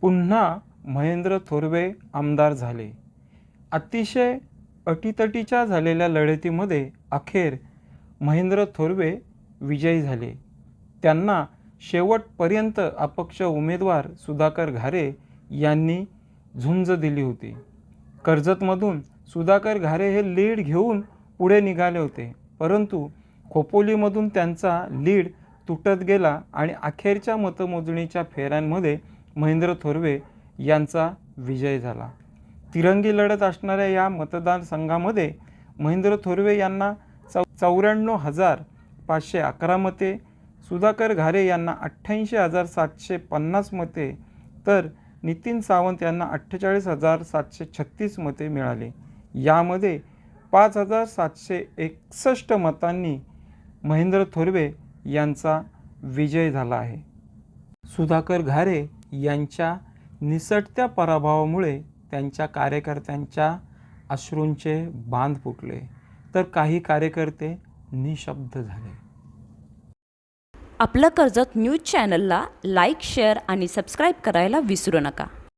पुन्हा महेंद्र थोरवे आमदार झाले. अतिशय अटीतटीच्या झालेल्या लढतीमध्ये अखेर महेंद्र थोरवे विजयी झाले. त्यांना शेवटपर्यंत अपक्ष उमेदवार सुधाकर घारे यांनी झुंज दिली होती. कर्जतमधून सुधाकर घारे हे लीड घेऊन पुढे निघाले होते. परंतु खोपोलीमधून त्यांचा लीड तुटत गेला आणि अखेरच्या मतमोजणीच्या फेऱ्यांमध्ये महेंद्र थोरवे यांचा विजय झाला. तिरंगी लढत असणाऱ्या या मतदारसंघामध्ये महेंद्र थोरवे यांना चौ चौऱ्याण्णव हजार पाचशे अकरा मते सुधाकर घारे यांना अठ्ठ्याऐंशी हजार सातशे पन्नास मते तर नितीन सावंत यांना अठ्ठेचाळीस हजार सातशे छत्तीस मते मिळाले. यामध्ये पाच हजार सातशे एकसष्ट मतांनी महेंद्र थोरवे यांचा विजय झाला आहे. सुधाकर घारे यांच्या निसटत्या पराभवामुळे त्यांच्या कार्यकर्त्यांच्या अश्रूंचे बांध फुटले. तर काही कार्यकर्ते निशब्द झाले. आपलं कर्जत न्यूज चॅनलला लाईक शेअर आणि सबस्क्राईब करायला विसरू नका.